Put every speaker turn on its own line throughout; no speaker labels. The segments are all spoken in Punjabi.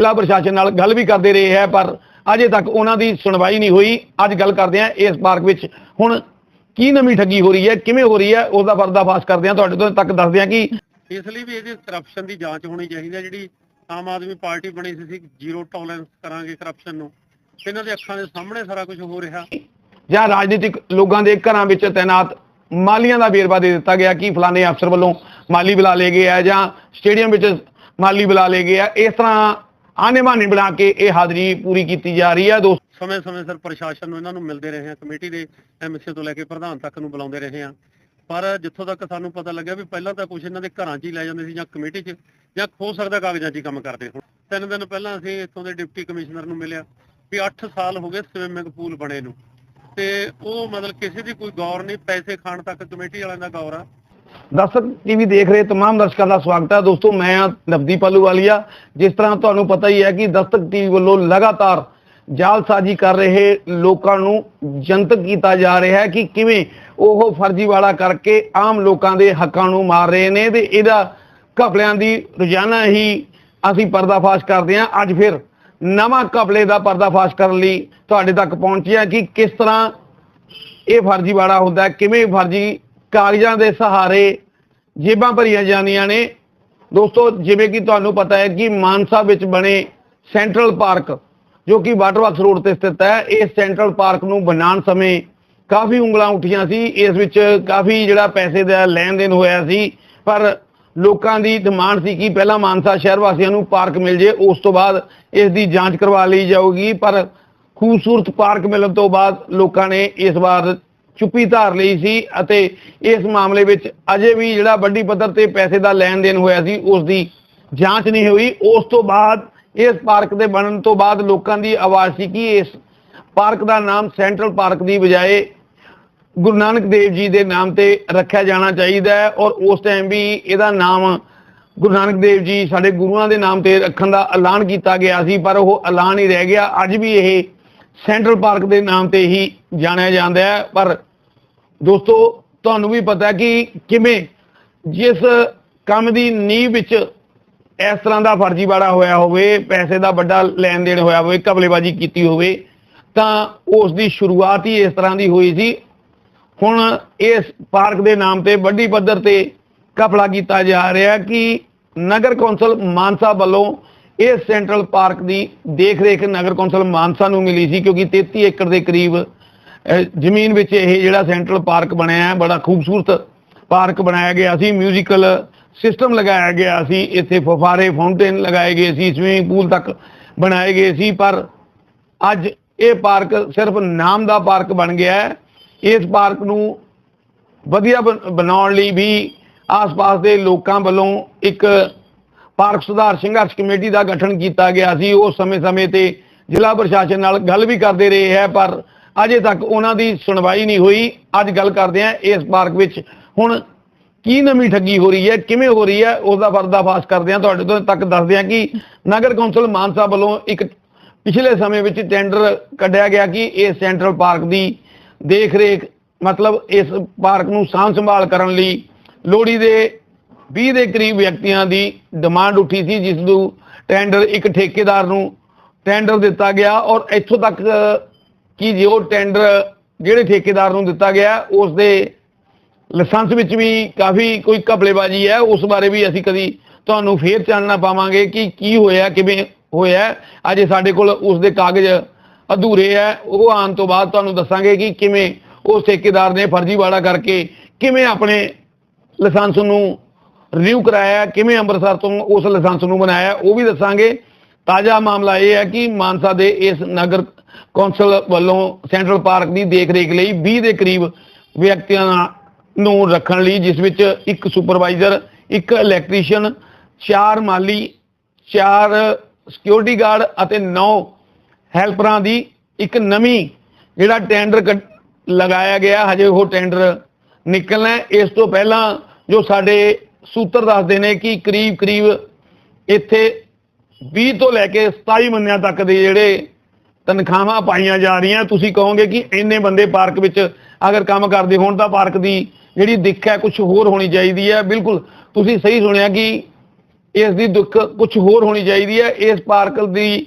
ਜ਼ਿਲ੍ਹਾ ਪ੍ਰਸ਼ਾਸਨ ਨਾਲ ਗੱਲ ਵੀ ਕਰਦੇ ਰਹੇ ਹੈ ਪਰ ਅਜੇ ਤੱਕ ਉਹਨਾਂ ਦੀ ਸੁਣਵਾਈ ਨਹੀਂ ਹੋਈ। ਅੱਜ ਗੱਲ ਕਰਦੇ ਹਾਂ ਇਸ ਪਾਰਕ ਵਿੱਚ। ਹੁਣ ਕੀ ਨਵੀਂ ਠੱਗੀ ਹੋ ਰਹੀ ਹੈ ਕਿਵੇਂ ਹੋ ਰਹੀ ਹੈ ਉਸ ਦਾ ਪਰਦਾਫਾਸ਼ ਕਰਦੇ ਹਾਂ। ਤੁਹਾਡੇ ਤੋਂ ਤੱਕ ਦੱਸਦੇ ਹਾਂ ਕਿ
ਇਸ ਲਈ ਵੀ ਇਹਦੀ ਕਰਪਸ਼ਨ ਦੀ ਜਾਂਚ ਹੋਣੀ ਚਾਹੀਦੀ ਹੈ ਜਿਹੜੀ ਆਮ ਆਦਮੀ ਪਾਰਟੀ ਬਣੀ ਸੀ ਸੀ ਜ਼ੀਰੋ ਟੋਲਰੈਂਸ ਕਰਾਂਗੇ ਕਰਪਸ਼ਨ ਨੂੰ। ਇਹਨਾਂ ਦੇ ਅੱਖਾਂ ਦੇ ਸਾਹਮਣੇ ਸਾਰਾ ਕੁਝ ਹੋ ਰਿਹਾ।
ਜਾਂ ਰਾਜਨੀਤਿਕ ਲੋਕਾਂ ਦੇ ਘਰਾਂ ਵਿੱਚ ਤਾਇਨਾਤ ਮਾਲੀਆਂ ਦਾ ਵੇਰਵਾ ਦੇ ਦਿੱਤਾ ਗਿਆ ਕਿ ਫਲਾਣੇ ਅਫਸਰ ਵੱਲੋਂ ਮਾਲੀ ਬੁਲਾ ਲਏ ਗਏ ਆ ਜਾਂ ਸਟੇਡੀਅਮ ਵਿੱਚ ਮਾਲੀ ਬੁਲਾ ਲਏ ਗਏ ਆ ਇਸ ਤਰ੍ਹਾਂ ਆਨੇ ਬਾਨੇ ਬਣਾ ਕੇ ਇਹ ਹਾਜ਼ਰੀ ਪੂਰੀ ਕੀਤੀ ਜਾ ਰਹੀ ਹੈ ਦੋਸਤੋ
ਸਮੇਂ-ਸਮੇਂ ਸਿਰ ਪ੍ਰਸ਼ਾਸਨ ਨੂੰ ਇਹਨਾਂ ਨੂੰ ਮਿਲਦੇ ਰਹੇ ਹਾਂ ਕਮੇਟੀ ਦੇ ਐਮਸੀ ਤੋਂ ਲੈ ਕੇ ਪ੍ਰਧਾਨ ਤੱਕ ਨੂੰ ਬੁਲਾਉਂਦੇ ਰਹੇ ਹਾਂ ਪਰ ਜਿੱਥੋਂ ਤੱਕ ਸਾਨੂੰ ਪਤਾ ਲੱਗਿਆ ਵੀ ਪਹਿਲਾਂ ਤਾਂ ਕੁਝ ਇਹਨਾਂ ਦੇ ਘਰਾਂ 'ਚ ਹੀ ਲੈ ਜਾਂਦੇ ਸੀ ਜਾਂ ਕਮੇਟੀ 'ਚ ਜਾਂ ਹੋ ਸਕਦਾ ਕਾਗਜ਼ਾਂ 'ਚ ਹੀ ਕੰਮ ਕਰਦੇ ਹੁਣ। ਤਿੰਨ ਦਿਨ ਪਹਿਲਾਂ ਅਸੀਂ ਇੱਥੋਂ ਦੇ ਡਿਪਟੀ ਕਮਿਸ਼ਨਰ ਨੂੰ ਮਿਲਿਆ ਵੀ 8 ਸਾਲ ਹੋ ਗਏ ਸਵਿਮਿੰਗ ਪੂਲ ਬਣੇ ਨੂੰ। ਤੇ ਉਹ ਮਤਲਬ ਕਿਸੇ ਦੀ ਕੋਈ ਗੌਰ ਨਹੀਂ, ਪੈਸੇ ਖਾਣ ਤੱਕ ਕਮੇਟੀ ਵਾਲਿਆਂ ਦਾ ਗੌਰ ਆ।
ਦਰਸ਼ਕ ਟੀਵੀ ਦੇਖ ਰਹੇ तमाम ਦਰਸ਼ਕਾਂ ਦਾ ਸਵਾਗਤ ਹੈ ਦੋਸਤੋ ਮੈਂ ਹਾਂ ਨਵਦੀਪ ਆਲੂਵਾਲੀਆ ਜਿਸ ਤਰ੍ਹਾਂ ਤੁਹਾਨੂੰ ਪਤਾ ਹੀ ਹੈ ਕਿ ਦਸਤਕ ਟੀਵੀ ਵੱਲੋਂ ਲਗਾਤਾਰ ਜਾਲਸਾਜ਼ੀ ਕਰ ਰਹੇ ਲੋਕਾਂ ਨੂੰ ਜਨਤਕ ਕੀਤਾ ਜਾ ਰਿਹਾ ਹੈ ਕਿ ਕਿਵੇਂ ਉਹ ਫਰਜ਼ੀਵਾੜਾ ਕਰਕੇ ਆਮ ਲੋਕਾਂ ਦੇ ਹੱਕਾਂ ਨੂੰ ਮਾਰ ਰਹੇ ਨੇ ਤੇ ਇਹਦਾ ਘਪਲਿਆਂ ਦੀ ਰੋਜ਼ਾਨਾ ਹੀ ਅਸੀਂ ਪਰਦਾਫਾਸ਼ ਕਰਦੇ ਹਾਂ ਅੱਜ ਫਿਰ ਨਵਾਂ ਘਪਲੇ ਦਾ ਪਰਦਾਫਾਸ਼ ਕਰਨ ਲਈ ਤੁਹਾਡੇ ਤੱਕ ਪਹੁੰਚਿਆ ਕਿ ਕਿਸ ਤਰ੍ਹਾਂ ਇਹ ਫਰਜ਼ੀਵਾੜਾ ਹੁੰਦਾ ਹੈ ਕਿਵੇਂ ਫਰਜ਼ੀ ਕਾਗਜ਼ਾਂ ਦੇ ਸਹਾਰੇ ਜੇਬਾਂ ਭਰੀਆਂ ਜਾਂਦੀਆਂ ਨੇ। ਦੋਸਤੋ, ਜਿਵੇਂ ਕਿ ਤੁਹਾਨੂੰ ਪਤਾ ਹੈ ਕਿ ਮਾਨਸਾ ਵਿੱਚ ਬਣੇ ਸੈਂਟਰਲ ਪਾਰਕ, ਜੋ ਕਿ ਵਾਟਰਵਰਕਸ ਰੋਡ ਤੇ ਸਥਿਤ ਹੈ ਇਸ ਸੈਂਟਰਲ ਪਾਰਕ ਨੂੰ ਬਣਾਉਣ ਸਮੇਂ ਕਾਫੀ ਉਂਗਲਾਂ ਉੱਠੀਆਂ ਸੀ। ਇਸ ਵਿੱਚ ਕਾਫੀ ਜਿਹੜਾ ਪੈਸੇ ਦਾ ਲੈਣ ਦੇਣ ਹੋਇਆ ਸੀ, ਪਰ ਲੋਕਾਂ ਦੀ ਡਿਮਾਂਡ ਸੀ ਕਿ ਪਹਿਲਾਂ ਮਾਨਸਾ ਸ਼ਹਿਰ ਵਾਸੀਆਂ ਨੂੰ ਪਾਰਕ ਮਿਲ ਜੇ, ਉਸ ਤੋਂ ਬਾਅਦ ਇਸ ਦੀ ਜਾਂਚ ਕਰਵਾ ਲਈ ਜਾਊਗੀ। ਪਰ ਖੂਬਸੂਰਤ ਪਾਰਕ ਮਿਲਣ ਤੋਂ ਬਾਅਦ ਲੋਕਾਂ ਨੇ ਇਸ ਵਾਰ ਚੁੱਪੀ ਧਾਰ ਲਈ ਸੀ ਅਤੇ ਇਸ ਮਾਮਲੇ ਵਿੱਚ ਅਜੇ ਵੀ ਜਿਹੜਾ ਵੱਡੀ ਪੱਧਰ ਤੇ ਪੈਸੇ ਦਾ ਲੈਣ ਦੇਣ ਹੋਇਆ ਸੀ, ਉਸ ਦੀ ਜਾਂਚ ਨਹੀਂ ਹੋਈ। ਉਸ ਤੋਂ ਬਾਅਦ, ਇਸ ਪਾਰਕ ਦੇ ਬਣਨ ਤੋਂ ਬਾਅਦ ਲੋਕਾਂ ਦੀ ਆਵਾਜ਼ ਸੀ ਕਿ ਇਸ ਪਾਰਕ ਦਾ ਨਾਮ ਸੈਂਟਰਲ ਪਾਰਕ ਦੀ ਬਜਾਏ ਗੁਰੂ ਨਾਨਕ ਦੇਵ ਜੀ ਦੇ ਨਾਮ ਤੇ ਰੱਖਿਆ ਜਾਣਾ ਚਾਹੀਦਾ ਹੈ ਔਰ ਉਸ ਟਾਈਮ ਵੀ ਇਹਦਾ ਨਾਮ ਗੁਰੂ ਨਾਨਕ ਦੇਵ ਜੀ ਸਾਡੇ ਗੁਰੂਆਂ ਦੇ ਨਾਮ ਤੇ ਰੱਖਣ ਦਾ ਐਲਾਨ ਕੀਤਾ ਗਿਆ ਸੀ, ਪਰ ਉਹ ਐਲਾਨ ਹੀ ਰਹਿ ਗਿਆ। ਅੱਜ ਵੀ ਇਹ ਸੈਂਟਰਲ ਪਾਰਕ ਦੇ ਨਾਮ ਤੇ ਹੀ ਜਾਣਿਆ ਜਾਂਦਾ ਹੈ, ਪਰ ਦੋਸਤੋ, ਤੁਹਾਨੂੰ ਵੀ ਪਤਾ ਕਿ ਕਿਵੇਂ ਜਿਸ ਕੰਮ ਦੀ ਨੀਂਹ ਵਿੱਚ ਇਸ ਤਰ੍ਹਾਂ ਦਾ ਫਰਜ਼ੀਵਾੜਾ ਹੋਇਆ ਹੋਵੇ, ਪੈਸੇ ਦਾ ਵੱਡਾ ਲੈਣ ਦੇਣ ਹੋਇਆ ਹੋਵੇ, ਕਬਲੇਬਾਜ਼ੀ ਕੀਤੀ ਹੋਵੇ, ਤਾਂ ਉਸ ਦੀ ਸ਼ੁਰੂਆਤ ਹੀ ਇਸ ਤਰ੍ਹਾਂ ਦੀ ਹੋਈ ਸੀ। ਹੁਣ ਇਸ ਪਾਰਕ ਦੇ ਨਾਮ ਤੇ ਵੱਡੀ ਪੱਧਰ ਤੇ ਕਪੜਾ ਕੀਤਾ ਜਾ ਰਿਹਾ ਕਿ ਨਗਰ ਕੌਂਸਲ ਮਾਨਸਾ ਵੱਲੋਂ ਇਸ ਸੈਂਟਰਲ ਪਾਰਕ ਦੀ ਦੇਖ-ਰੇਖ ਨਗਰ ਕੌਂਸਲ ਮਾਨਸਾ ਨੂੰ ਮਿਲੀ ਸੀ, ਕਿਉਂਕਿ 33 ਏਕੜ ਦੇ ਕਰੀਬ ਜ਼ਮੀਨ ਵਿੱਚ ਇਹ ਜਿਹੜਾ ਸੈਂਟਰਲ ਪਾਰਕ ਬਣਿਆ ਹੈ, ਬੜਾ ਖੂਬਸੂਰਤ ਪਾਰਕ ਬਣਾਇਆ ਗਿਆ ਸੀ ਮਿਊਜ਼ੀਕਲ ਸਿਸਟਮ ਲਗਾਇਆ ਗਿਆ ਸੀ, ਇੱਥੇ ਫੁਫਾਰੇ ਫਾਊਂਟੇਨ ਲਗਾਏ ਗਏ ਸੀ ਸਵੀਮਿੰਗ ਪੂਲ ਤੱਕ ਬਣਾਏ ਗਏ ਸੀ, ਪਰ ਅੱਜ ਇਹ ਪਾਰਕ ਸਿਰਫ ਨਾਮ ਦਾ ਪਾਰਕ ਬਣ ਗਿਆ ਹੈ। ਇਸ ਪਾਰਕ ਨੂੰ ਵਧੀਆ ਬਣ- ਬਣਾਉਣ ਲਈ ਵੀ ਆਸ-ਪਾਸ ਦੇ ਲੋਕਾਂ ਵੱਲੋਂ ਇੱਕ ਪਾਰਕ ਸੁਧਾਰ ਸੰਘਰਸ਼ ਕਮੇਟੀ ਦਾ ਗਠਨ ਕੀਤਾ ਗਿਆ ਸੀ। ਉਹ ਸਮੇਂ-ਸਮੇਂ ਤੇ ਜ਼ਿਲ੍ਹਾ ਪ੍ਰਸ਼ਾਸਨ ਨਾਲ ਗੱਲ ਵੀ ਕਰਦੇ ਰਹੇ ਹੈ, ਪਰ ਅਜੇ ਤੱਕ ਉਹਨਾਂ ਦੀ ਸੁਣਵਾਈ ਨਹੀਂ ਹੋਈ। ਅੱਜ ਗੱਲ ਕਰਦੇ ਹਾਂ ਇਸ ਪਾਰਕ ਵਿੱਚ। ਹੁਣ ਕੀ ਨਵੀਂ ਠੱਗੀ ਹੋ ਰਹੀ ਹੈ, ਕਿਵੇਂ ਹੋ ਰਹੀ ਹੈ ਉਸ ਦਾ ਪਰਦਾਫਾਸ਼ ਕਰਦੇ ਹਾਂ। ਤੁਹਾਡੇ ਤੋਂ ਤੱਕ ਦੱਸਦੇ ਹਾਂ ਕਿ ਨਗਰ ਕੌਂਸਲ ਮਾਨਸਾ ਵੱਲੋਂ ਇੱਕ ਪਿਛਲੇ ਸਮੇਂ ਵਿੱਚ ਟੈਂਡਰ ਕੱਢਿਆ ਗਿਆ ਕਿ ਇਹ ਸੈਂਟਰਲ ਪਾਰਕ ਦੀ ਦੇਖ ਰੇਖ ਮਤਲਬ ਇਸ ਪਾਰਕ ਨੂੰ ਸਾਂਭ ਸੰਭਾਲ ਕਰਨ ਲਈ ਲੋੜੀ ਦੇ 20 ਦੇ ਕਰੀਬ ਵਿਅਕਤੀਆਂ ਦੀ ਡਿਮਾਂਡ ਉੱਠੀ ਸੀ, ਜਿਸ ਨੂੰ ਟੈਂਡਰ ਇੱਕ ਠੇਕੇਦਾਰ ਨੂੰ ਟੈਂਡਰ ਦਿੱਤਾ ਗਿਆ ਔਰ ਇੱਥੋਂ ਤੱਕ ਕਿ ਜੋ ਟੈਂਡਰ ਜਿਹੜੇ ਠੇਕੇਦਾਰ ਨੂੰ ਦਿੱਤਾ ਗਿਆ ਉਸ ਦੇ ਲਾਇਸੈਂਸ ਵਿੱਚ ਵੀ ਕਾਫੀ ਕੋਈ ਘਪਲੇਬਾਜ਼ੀ ਹੈ, ਉਸ ਬਾਰੇ ਵੀ ਅਸੀਂ ਕਦੀ ਤੁਹਾਨੂੰ ਫੇਰ ਚਾਨਣਾ ਪਾਵਾਂਗੇ ਕਿ ਕੀ ਹੋਇਆ, ਕਿਵੇਂ ਹੋਇਆ। ਅਜੇ ਸਾਡੇ ਕੋਲ ਉਸ ਦੇ ਕਾਗਜ਼ ਅਧੂਰੇ ਹੈ, ਉਹ ਆਉਣ ਤੋਂ ਬਾਅਦ ਤੁਹਾਨੂੰ ਦੱਸਾਂਗੇ ਕਿ ਕਿਵੇਂ ਉਸ ਠੇਕੇਦਾਰ ਨੇ ਫਰਜ਼ੀਵਾੜਾ ਕਰਕੇ ਕਿਵੇਂ ਆਪਣੇ ਲਾਇਸੈਂਸ ਨੂੰ ਰਿਵਿਊ ਕਰਾਇਆ, ਕਿਵੇਂ ਅੰਮ੍ਰਿਤਸਰ ਤੋਂ ਉਸ ਲਾਇਸੈਂਸ ਨੂੰ ਬਣਾਇਆ, ਉਹ ਵੀ ਦੱਸਾਂਗੇ। ਤਾਜ਼ਾ ਮਾਮਲਾ ਇਹ ਹੈ ਕਿ ਮਾਨਸਾ ਦੇ ਇਸ ਨਗਰ ਕੌਂਸਲ ਵੱਲੋਂ ਸੈਂਟਰਲ ਪਾਰਕ ਦੀ ਦੇਖ ਰੇਖ ਲਈ 20 ਦੇ ਕਰੀਬ ਵਿਅਕਤੀਆਂ ਨੂੰ ਰੱਖਣ ਲਈ, ਜਿਸ ਵਿੱਚ ਇੱਕ ਸੁਪਰਵਾਈਜ਼ਰ, ਇੱਕ ਇਲੈਕਟ੍ਰੀਸ਼ੀਅਨ, ਚਾਰ ਮਾਲੀ, ਚਾਰ ਸਿਕਿਉਰਿਟੀ ਗਾਰਡ ਅਤੇ 9 ਹੈਲਪਰਾਂ ਦੀ ਇੱਕ ਨਵੀਂ ਜਿਹੜਾ ਟੈਂਡਰ ਕੱਢ- ਲਗਾਇਆ ਗਿਆ। ਹਜੇ ਉਹ ਟੈਂਡਰ ਨਿਕਲਣਾ ਇਸ ਤੋਂ ਪਹਿਲਾਂ ਜੋ ਸਾਡੇ ਸੂਤਰ ਦੱਸਦੇ ਨੇ ਕਿ ਕਰੀਬ ਕਰੀਬ ਇੱਥੇ 20 ਤੋਂ ਲੈ ਕੇ 27 ਮੰਨਿਆਂ ਤੱਕ ਦੇ ਜਿਹੜੇ ਤਨਖਾਹਾਂ ਪਾਈਆਂ ਜਾ ਰਹੀਆਂ। ਤੁਸੀਂ ਕਹੋਗੇ ਕਿ ਇੰਨੇ ਬੰਦੇ ਪਾਰਕ ਵਿੱਚ ਅਗਰ ਕੰਮ ਕਰਦੇ ਹੋਣ ਤਾਂ ਪਾਰਕ ਦੀ ਜਿਹੜੀ ਦਿੱਖ ਹੈ ਕੁਝ ਹੋਰ ਹੋਣੀ ਚਾਹੀਦੀ ਹੈ। ਬਿਲਕੁਲ, ਤੁਸੀਂ ਸਹੀ ਸੁਣਿਆ ਕਿ ਇਸ ਦੀ ਦੁੱਖ ਕੁਝ ਹੋਰ ਹੋਣੀ ਚਾਹੀਦੀ ਹੈ। ਇਸ ਪਾਰਕ ਦੀ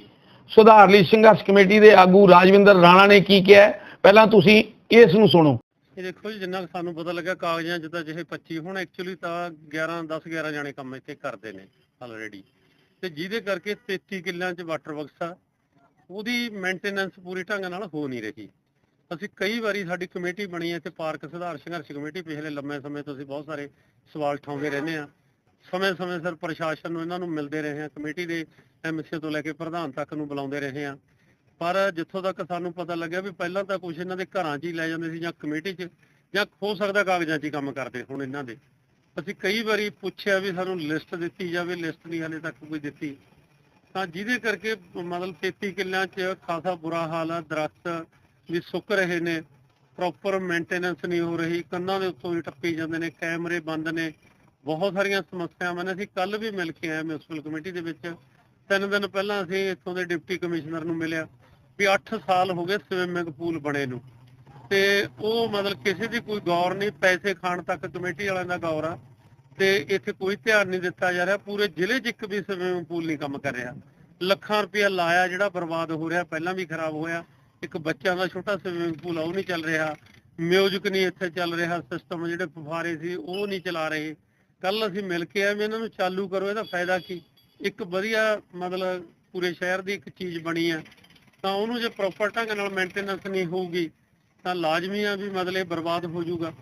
ਸੁਧਾਰ ਲਈ ਸੰਘਰਸ਼ ਕਮੇਟੀ ਦੇ ਆਗੂ ਰਾਜਵਿੰਦਰ ਰਾਣਾ ਨੇ ਕੀ ਕਿਹਾ ਪਹਿਲਾਂ ਤੁਸੀਂ ਇਸ ਨੂੰ ਸੁਣੋ।
ਇਹ ਦੇਖੋ ਜੀ, ਜਿੰਨਾ ਕੁ ਸਾਨੂੰ ਪਤਾ ਲੱਗਾ, ਕਾਗਜ਼ਾਂ ਜਿੱਦਾਂ ਜਿਹੇ 25 ਹੁਣ ਐਕਚੁਅਲੀ ਤਾਂ 11 10 11 ਜਾਣੇ ਕੰਮ ਇੱਥੇ ਕਰਦੇ ਨੇ ਆਲਰੇਡੀ ਤੇ ਜਿਹਦੇ ਕਰਕੇ 33 ਕਿੱਲਿਆਂ 'ਚ ਵਾਟਰ ਵਰਕਸ ਆ ਉਹਦੀ ਮੇਨਟੇਨੈਂਸ ਪੂਰੀ ਢੰਗ ਨਾਲ ਹੋ ਨਹੀਂ ਰਹੀ। ਅਸੀਂ ਕਈ ਵਾਰੀ ਸਾਡੀ ਕਮੇਟੀ ਬਣੀ ਹੈ ਤੇ ਪਾਰਕ ਸੁਧਾਰ ਸੰਘਰਸ਼ ਕਮੇਟੀ, ਪਿਛਲੇ ਲੰਮੇ ਸਮੇਂ ਤੋਂ ਅਸੀਂ ਬਹੁਤ ਸਾਰੇ ਸਵਾਲ ਉਠਾਉਂਦੇ ਰਹਿੰਦੇ ਆ ਸਮੇਂ-ਸਮੇਂ ਸਿਰ ਪ੍ਰਸ਼ਾਸਨ ਨੂੰ ਇਹਨਾਂ ਨੂੰ ਮਿਲਦੇ ਰਹੇ ਆ ਕਮੇਟੀ ਦੇ ਐਮਸੀ ਤੋਂ ਲੈ ਕੇ ਪ੍ਰਧਾਨ ਤੱਕ ਨੂੰ ਬੁਲਾਉਂਦੇ ਰਹੇ ਆ ਪਰ ਜਿੱਥੋਂ ਤੱਕ ਸਾਨੂੰ ਪਤਾ ਲੱਗਿਆ ਵੀ ਪਹਿਲਾਂ ਤਾਂ ਕੁਝ ਇਹਨਾਂ ਦੇ ਘਰਾਂ 'ਚ ਹੀ ਲੈ ਜਾਂਦੇ ਸੀ ਜਾਂ ਕਮੇਟੀ 'ਚ, ਜਾਂ ਹੋ ਸਕਦਾ ਕਾਗਜ਼ਾਂ 'ਚ ਹੀ ਕੰਮ ਕਰਦੇ ਹੁਣ ਇਹਨਾਂ ਦੇ। ਅਸੀਂ ਕਈ ਵਾਰੀ ਪੁੱਛਿਆ ਵੀ ਸਾਨੂੰ ਲਿਸਟ ਦਿੱਤੀ ਜਾਵੇ, ਲਿਸਟ ਨਹੀਂ ਹਲੇ ਤੱਕ ਕੋਈ ਦਿੱਤੀ। ਤਾਂ ਜਿਹਦੇ ਕਰਕੇ ਮਤਲਬ 33 ਕਿੱਲਿਆਂ 'ਚ ਖਾਸਾ ਬੁਰਾ ਹਾਲ ਆ, ਦਰਖਤ ਵੀ ਸੁੱਕ ਰਹੇ ਨੇ ਪ੍ਰੋਪਰ ਮੇਨਟੇਨੈਂਸ ਨਹੀਂ ਹੋ ਰਹੀ, ਕੰਨਾਂ ਦੇ ਉੱਤੋਂ ਹੀ ਟੱਪੀ ਜਾਂਦੇ ਨੇ, ਕੈਮਰੇ ਬੰਦ ਨੇ, ਬਹੁਤ ਸਾਰੀਆਂ ਸਮੱਸਿਆਵਾਂ ਨੇ। ਅਸੀਂ ਕੱਲ ਵੀ ਮਿਲ ਕੇ ਆਏ ਮਿਊਨਿਸਪਲ ਕਮੇਟੀ ਦੇ ਵਿੱਚ। ਤਿੰਨ ਦਿਨ ਪਹਿਲਾਂ ਅਸੀਂ ਇੱਥੋਂ ਦੇ ਡਿਪਟੀ ਕਮਿਸ਼ਨਰ ਨੂੰ ਮਿਲਿਆ ਵੀ 8 ਸਾਲ ਹੋ ਗਏ ਸਵਿਮਿੰਗ ਪੂਲ ਬਣੇ ਨੂੰ। ਤੇ ਉਹ ਮਤਲਬ ਕਿਸੇ ਦੀ ਕੋਈ ਗੌਰ ਨਹੀਂ, ਪੈਸੇ ਖਾਣ ਤੱਕ ਕਮੇਟੀ ਵਾਲਿਆਂ ਦਾ ਗੌਰ ਆ। ਤੇ ਇੱਥੇ ਕੋਈ ਧਿਆਨ ਨਹੀਂ ਦਿੱਤਾ ਜਾ ਰਿਹਾ। ਪੂਰੇ ਜ਼ਿਲ੍ਹੇ 'ਚ ਇੱਕ ਵੀ ਸਵਿਮਿੰਗ ਪੂਲ ਨਹੀਂ ਕੰਮ ਕਰ ਰਿਹਾ। ਲੱਖਾਂ ਰੁਪਇਆ ਲਾਇਆ ਜਿਹੜਾ ਬਰਬਾਦ ਹੋ ਰਿਹਾ, ਪਹਿਲਾਂ ਵੀ ਖਰਾਬ ਹੋਇਆ। ਇੱਕ ਬੱਚਿਆਂ ਦਾ ਛੋਟਾ ਸਵਿਮਿੰਗ ਪੂਲ ਆ, ਉਹ ਨਹੀਂ ਚੱਲ ਰਿਹਾ। ਮਿਊਜ਼ਿਕ ਨਹੀਂ ਇੱਥੇ ਚੱਲ ਰਿਹਾ ਸਿਸਟਮ ਜਿਹੜੇ ਫੁਫਾਰੇ ਸੀ, ਉਹ ਨਹੀਂ ਚਲਾ ਰਹੇ। ਕੱਲ ਅਸੀਂ ਮਿਲ ਕੇ ਆਏ ਵੀ ਇਹਨਾਂ ਨੂੰ ਚਾਲੂ ਕਰੋ, ਇਹਦਾ ਫਾਇਦਾ ਕੀ? ਇੱਕ ਵਧੀਆ ਮਤਲਬ ਪੂਰੇ ਸ਼ਹਿਰ ਦੀ ਇੱਕ ਚੀਜ਼ ਬਣੀ ਆ। ਤਾਂ ਉਹਨੂੰ ਜੇ ਪ੍ਰੋਪਰ ਢੰਗ ਨਾਲ ਮੇਨਟੇਨੈਂਸ ਨਹੀਂ ਹੋਊਗੀ, ਤਾਂ ਲਾਜ਼ਮੀ ਆ ਵੀ ਮਤਲਬ ਇਹ ਬਰਬਾਦ ਹੋ ਜਾਊਗਾ।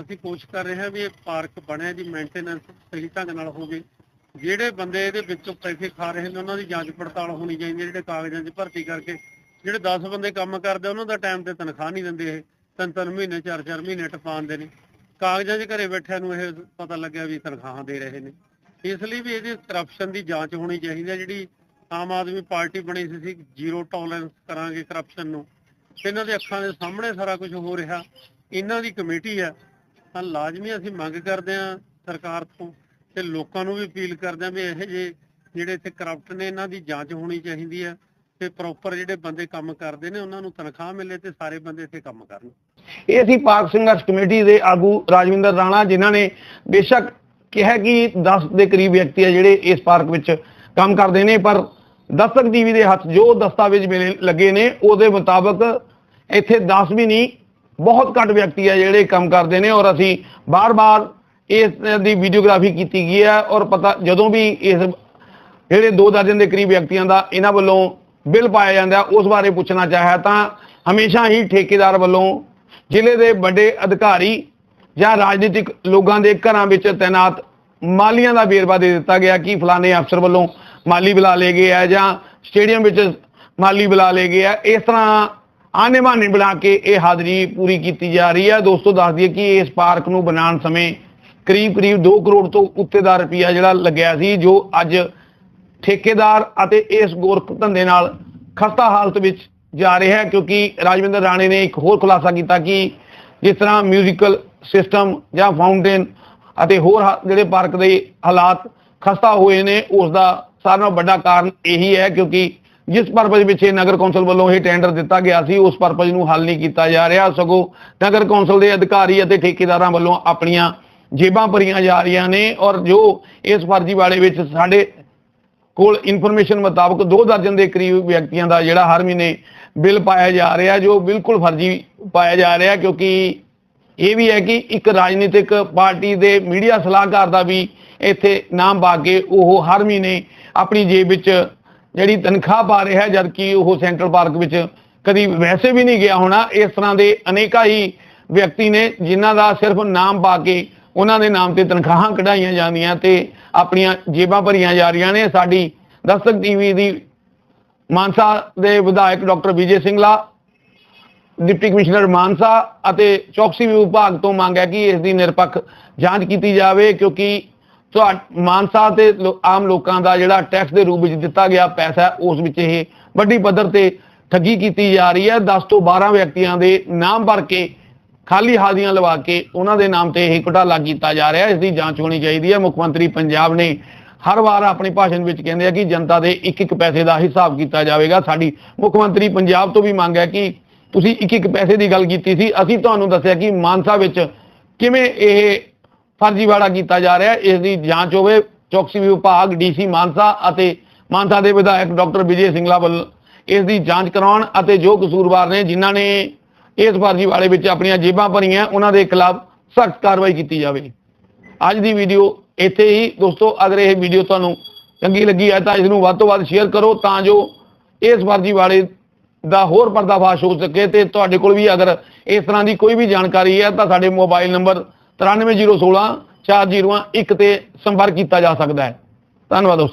ਅਸੀਂ ਕੋਸ਼ਿਸ਼ ਕਰ ਰਹੇ ਹਾਂ ਵੀ ਇਹ ਪਾਰਕ ਬਣਿਆ ਜੀ ਮੇਨਟੇਨੈਂਸ ਸਹੀ ਢੰਗ ਨਾਲ ਹੋਵੇ। ਜਿਹੜੇ ਬੰਦੇ ਇਹਦੇ ਵਿੱਚੋਂ ਪੈਸੇ ਖਾ ਰਹੇ ਨੇ, ਉਹਨਾਂ ਦੀ ਜਾਂਚ ਪੜਤਾਲ ਹੋਣੀ ਚਾਹੀਦੀ ਹੈ, ਜਿਹੜੇ ਕਾਗਜ਼ਾਂ 'ਚ ਭਰਤੀ ਕਰਕੇ। ਜਿਹੜੇ 10 ਬੰਦੇ ਕੰਮ ਕਰਦੇ, ਉਹਨਾਂ ਦਾ ਟਾਈਮ ਤੇ ਤਨਖਾਹ ਨਹੀਂ ਦਿੰਦੇ ਇਹ। ਤਿੰਨ ਤਿੰਨ ਮਹੀਨੇ, ਚਾਰ ਚਾਰ ਮਹੀਨੇ ਟਪਾਉਂਦੇ ਨੇ। ਕਾਗਜ਼ਾਂ 'ਚ ਘਰੇ ਬੈਠਿਆਂ ਨੂੰ ਇਹ ਪਤਾ ਲੱਗਿਆ ਵੀ ਤਨਖਾਹਾਂ ਦੇ ਰਹੇ ਨੇ। ਇਸ ਲਈ ਵੀ ਇਹਦੀ ਕਰਪਸ਼ਨ ਦੀ ਜਾਂਚ ਹੋਣੀ ਚਾਹੀਦੀ ਹੈ। ਜਿਹੜੀ ਆਮ ਆਦਮੀ ਪਾਰਟੀ ਬਣੀ ਸੀ ਸੀ ਜ਼ੀਰੋ ਟੋਲਰੈਂਸ ਕਰਾਂਗੇ ਕਰਪਸ਼ਨ ਨੂੰ। ਇਹਨਾਂ ਦੇ ਅੱਖਾਂ ਦੇ ਸਾਹਮਣੇ ਸਾਰਾ ਕੁਝ ਹੋ ਰਿਹਾ। ਇਹਨਾਂ ਦੀ ਕਮੇਟੀ ਹੈ। ਤਾਂ ਲਾਜ਼ਮੀ ਅਸੀਂ ਮੰਗ ਕਰਦੇ ਹਾਂ ਸਰਕਾਰ ਤੋਂ ਤੇ ਲੋਕਾਂ ਨੂੰ ਵੀ ਅਪੀਲ ਕਰਦੇ ਹਾਂ ਵੀ ਇਹ ਜੇ ਜਿਹੜੇ ਇੱਥੇ ਕਰਪਟ ਨੇ, ਇਹਨਾਂ ਦੀ ਜਾਂਚ ਹੋਣੀ ਚਾਹੀਦੀ ਹੈ ਤੇ ਪ੍ਰੋਪਰ ਜਿਹੜੇ ਬੰਦੇ ਕੰਮ ਕਰਦੇ ਨੇ, ਉਹਨਾਂ ਨੂੰ ਤਨਖਾਹ ਮਿਲੇ ਤੇ ਸਾਰੇ ਬੰਦੇ ਇੱਥੇ ਕੰਮ ਕਰਨ।
ਇਹ ਸੀ ਪਾਰਕ ਸੰਘਰਸ਼ ਕਮੇਟੀ ਦੇ ਆਗੂ ਰਾਜਵਿੰਦਰ ਰਾਣਾ, ਜਿਨ੍ਹਾਂ ਨੇ ਬੇਸ਼ੱਕ ਕਿਹਾ ਕਿ 10 ਦੇ ਕਰੀਬ ਵਿਅਕਤੀ ਆ ਜਿਹੜੇ ਇਸ ਪਾਰਕ ਵਿੱਚ ਕੰਮ ਕਰਦੇ ਨੇ, ਪਰ ਦਸਤਕ ਟੀਵੀ ਦੇ ਹੱਥ ਜੋ ਦਸਤਾਵੇਜ਼ ਮਿਲੇ, ਲੱਗੇ ਨੇ, ਉਹਦੇ ਮੁਤਾਬਕ ਇੱਥੇ 10 ਵੀ ਨਹੀਂ ਬਹੁਤ ਘੱਟ ਵਿਅਕਤੀ ਹੈ ਜਿਹੜੇ ਕੰਮ ਕਰਦੇ ਨੇ ਔਰ ਅਸੀਂ ਬਾਰ-ਬਾਰ ਇਸ ਦੀ ਵੀਡੀਓਗ੍ਰਾਫੀ ਕੀਤੀ ਗਈ ਹੈ ਔਰ ਪਤਾ, ਜਦੋਂ ਵੀ ਇਸ, ਜਿਹੜੇ ਦੋ ਦਰਜਨ ਦੇ ਕਰੀਬ ਵਿਅਕਤੀਆਂ ਦਾ ਇਹਨਾਂ ਵੱਲੋਂ ਬਿੱਲ ਪਾਇਆ ਜਾਂਦਾ ਉਸ ਬਾਰੇ ਪੁੱਛਣਾ ਚਾਹਿਆ ਤਾਂ ਹਮੇਸ਼ਾ ਹੀ ਠੇਕੇਦਾਰ ਵੱਲੋਂ ਜ਼ਿਲ੍ਹੇ ਦੇ ਵੱਡੇ ਅਧਿਕਾਰੀ ਜਾਂ ਰਾਜਨੀਤਿਕ ਲੋਕਾਂ ਦੇ ਘਰਾਂ ਵਿੱਚ ਤਾਇਨਾਤ ਮਾਲੀਆਂ ਦਾ ਵੇਰਵਾ ਦੇ ਦਿੱਤਾ ਗਿਆ ਕਿ ਫਲਾਣੇ ਅਫਸਰ ਵੱਲੋਂ ਮਾਲੀ ਬੁਲਾ ਲਏ ਗਏ ਆ ਜਾਂ ਸਟੇਡੀਅਮ ਵਿੱਚ ਮਾਲੀ ਬੁਲਾ ਲਏ ਗਏ ਆ। ਇਸ ਤਰ੍ਹਾਂ ਆਨੇ ਬਹਾਨੇ ਬਣਾ ਕੇ ਇਹ ਹਾਜ਼ਰੀ ਪੂਰੀ ਕੀਤੀ ਜਾ ਰਹੀ ਹੈ ਦੋਸਤੋ, ਦੱਸ ਦਈਏ ਕਿ ਇਸ ਪਾਰਕ ਨੂੰ ਬਣਾਉਣ ਸਮੇਂ ਕਰੀਬ ਕਰੀਬ 2 ਕਰੋੜ ਤੋਂ ਉੱਤੇ ਦਾ ਰੁਪਈਆ ਜਿਹੜਾ ਲੱਗਿਆ ਸੀ, ਜੋ ਅੱਜ ਠੇਕੇਦਾਰ ਅਤੇ ਇਸ ਗੋਰਖ ਧੰਦੇ ਨਾਲ ਖਸਤਾ ਹਾਲਤ ਵਿੱਚ ਜਾ ਰਿਹਾ ਹੈ, ਕਿਉਂਕਿ ਰਾਜਵਿੰਦਰ ਰਾਣੇ ਨੇ ਇੱਕ ਹੋਰ ਖੁਲਾਸਾ ਕੀਤਾ ਕਿ ਜਿਸ ਤਰ੍ਹਾਂ ਮਿਊਜ਼ੀਕਲ ਸਿਸਟਮ ਜਾਂ ਫਾਊਂਟੇਨ ਅਤੇ ਹੋਰ ਹਾ- ਜਿਹੜੇ ਪਾਰਕ ਦੇ ਹਾਲਾਤ ਖਸਤਾ ਹੋਏ ਨੇ, ਉਸ ਦਾ ਸਾਰਿਆਂ ਨਾਲੋਂ ਵੱਡਾ ਕਾਰਨ ਇਹੀ ਹੈ, ਕਿਉਂਕਿ ਜਿਸ ਪਰਪਸ ਵਿੱਚ ਇਹ ਨਗਰ ਕੌਂਸਲ ਵੱਲੋਂ ਇਹ ਟੈਂਡਰ ਦਿੱਤਾ ਗਿਆ ਸੀ, ਉਸ ਪਰਪਸ ਨੂੰ ਹੱਲ ਨਹੀਂ ਕੀਤਾ ਜਾ ਰਿਹਾ। ਸਗੋਂ ਨਗਰ ਕੌਂਸਲ ਦੇ ਅਧਿਕਾਰੀ ਅਤੇ ਠੇਕੇਦਾਰਾਂ ਵੱਲੋਂ ਆਪਣੀਆਂ ਜੇਬਾਂ ਭਰੀਆਂ ਜਾ ਰਹੀਆਂ ਨੇ ਔਰ ਜੋ ਇਸ ਫਰਜ਼ੀਵਾੜੇ ਵਿੱਚ ਸਾਡੇ ਕੋਲ ਇਨਫੋਰਮੇਸ਼ਨ ਮੁਤਾਬਕ ਦੋ ਦਰਜਨ ਦੇ ਕਰੀਬ ਵਿਅਕਤੀਆਂ ਦਾ ਜਿਹੜਾ ਹਰ ਮਹੀਨੇ ਬਿੱਲ ਪਾਇਆ ਜਾ ਰਿਹਾ, ਜੋ ਬਿਲਕੁਲ ਫਰਜ਼ੀ ਪਾਇਆ ਜਾ ਰਿਹਾ, ਕਿਉਂਕਿ ਇਹ ਵੀ ਹੈ ਕਿ ਇੱਕ ਰਾਜਨੀਤਿਕ ਪਾਰਟੀ ਦੇ ਮੀਡੀਆ ਸਲਾਹਕਾਰ ਦਾ ਵੀ ਇੱਥੇ ਨਾਮ ਪਾ ਕੇ ਉਹ ਹਰ ਮਹੀਨੇ ਆਪਣੀ ਜੇਬ ਵਿੱਚ ਜਿਹੜੀ ਤਨਖਾਹ ਪਾ ਰਿਹਾ ਜਦਕਿ ਉਹ ਸੈਂਟਰਲ ਪਾਰਕ ਵਿੱਚ ਕਦੀ ਵੈਸੇ ਵੀ ਨਹੀਂ ਗਿਆ ਹੋਣਾ। ਇਸ ਤਰ੍ਹਾਂ ਦੇ ਅਨੇਕਾਂ ਹੀ ਵਿਅਕਤੀ ਨੇ ਜਿਨ੍ਹਾਂ ਦਾ ਸਿਰਫ ਨਾਮ ਪਾ ਕੇ ਉਹਨਾਂ ਦੇ ਨਾਮ ਤੇ ਤਨਖਾਹਾਂ ਕਢਾਈਆਂ ਜਾਂਦੀਆਂ ਤੇ ਆਪਣੀਆਂ ਜੇਬਾਂ ਭਰੀਆਂ ਜਾ ਰਹੀਆਂ ਨੇ। ਸਾਡੀ ਦਸਤਕ ਟੀਵੀ ਦੀ ਮਾਨਸਾ ਦੇ ਵਿਧਾਇਕ doctor Vijay Singla deputy commissioner Mansa ਅਤੇ ਚੌਕਸੀ ਵਿਭਾਗ ਤੋਂ ਮੰਗ ਹੈ ਕਿ ਇਸ ਦੀ ਨਿਰਪੱਖ ਜਾਂਚ ਕੀਤੀ ਜਾਵੇ, ਕਿਉਂਕਿ ਤੁਹਾ ਮਾਨਸਾ ਤੇ ਆਮ ਲੋਕਾਂ ਦਾ ਜਿਹੜਾ ਟੈਕਸ ਦੇ ਰੂਪ ਵਿੱਚ ਦਿੱਤਾ ਗਿਆ ਪੈਸਾ, ਉਸ ਵਿੱਚ ਇਹ ਵੱਡੀ ਪੱਧਰ ਤੇ ਠੱਗੀ ਕੀਤੀ ਜਾ ਰਹੀ ਹੈ। 10 ਤੋਂ 12 ਵਿਅਕਤੀਆਂ ਦੇ ਨਾਮ ਭਰ ਕੇ, ਖਾਲੀ ਹਾਜ਼ੀਆਂ ਲਵਾ ਕੇ ਉਹਨਾਂ ਦੇ ਨਾਮ ਤੇ ਇਹ ਘੁਟਾਲਾ ਕੀਤਾ ਜਾ ਰਿਹਾ ਇਸ ਦੀ ਜਾਂਚ ਹੋਣੀ ਚਾਹੀਦੀ ਹੈ। ਮੁੱਖ ਮੰਤਰੀ ਪੰਜਾਬ ਨੇ ਹਰ ਵਾਰ ਆਪਣੇ ਭਾਸ਼ਣ ਵਿੱਚ ਕਹਿੰਦੇ ਆ ਕਿ ਜਨਤਾ ਦੇ ਇੱਕ ਇੱਕ ਪੈਸੇ ਦਾ ਹਿਸਾਬ ਕੀਤਾ ਜਾਵੇਗਾ। ਸਾਡੀ ਮੁੱਖ ਮੰਤਰੀ ਪੰਜਾਬ ਤੋਂ ਵੀ ਮੰਗ ਹੈ ਕਿ ਤੁਸੀਂ ਇੱਕ ਇੱਕ ਪੈਸੇ ਦੀ ਗੱਲ ਕੀਤੀ ਸੀ। ਅਸੀਂ ਤੁਹਾਨੂੰ ਦੱਸਿਆ ਕਿ ਮਾਨਸਾ ਵਿੱਚ ਕਿਵੇਂ ਇਹ ਫਰਜ਼ੀਵਾੜਾ ਕੀਤਾ ਜਾ ਰਿਹਾ ਇਸ ਦੀ ਜਾਂਚ ਹੋਵੇ। ਚੌਕਸੀ ਵਿਭਾਗ ਡੀਸੀ ਮਾਨਸਾ ਅਤੇ ਮਾਨਸਾ ਦੇ ਵਿਧਾਇਕ ਡਾਕਟਰ ਵਿਜੇ ਸਿੰਗਲਾ ਵੱਲ ਇਸ ਦੀ ਜਾਂਚ ਕਰਾਉਣ ਅਤੇ ਜੋ ਕਸੂਰਵਾਰ ਨੇ, ਜਿਨ੍ਹਾਂ ਨੇ ਇਸ ਫਰਜ਼ੀਵਾੜੇ ਵਿੱਚ ਆਪਣੀਆਂ ਜੇਬਾਂ ਭਰੀਆਂ, ਉਹਨਾਂ ਦੇ ਖਿਲਾਫ ਸਖਤ ਕਾਰਵਾਈ ਕੀਤੀ ਜਾਵੇ। ਅੱਜ ਦੀ ਵੀਡੀਓ ਇੱਥੇ ਹੀ। ਦੋਸਤੋ, ਅਗਰ ਇਹ ਵੀਡੀਓ ਤੁਹਾਨੂੰ ਚੰਗੀ ਲੱਗੀ ਹੈ ਤਾਂ ਇਸ ਨੂੰ ਵੱਧ ਤੋਂ ਵੱਧ ਸ਼ੇਅਰ ਕਰੋ ਤਾਂ ਜੋ ਇਸ ਫਰਜ਼ੀਵਾੜੇ ਦਾ ਹੋਰ ਪਰਦਾਫਾਸ਼ ਹੋ ਸਕੇ ਤੇ ਤੁਹਾਡੇ ਕੋਲ ਵੀ ਅਗਰ ਇਸ ਤਰ੍ਹਾਂ ਦੀ ਕੋਈ ਵੀ ਜਾਣਕਾਰੀ ਹੈ ਤਾਂ ਸਾਡੇ ਮੋਬਾਈਲ ਨੰਬਰ 93016 4001 ਤੇ ਸੰਪਰਕ ਕੀਤਾ ਜਾ ਸਕਦਾ ਹੈ। ਧੰਨਵਾਦ ਦੋਸਤੋ।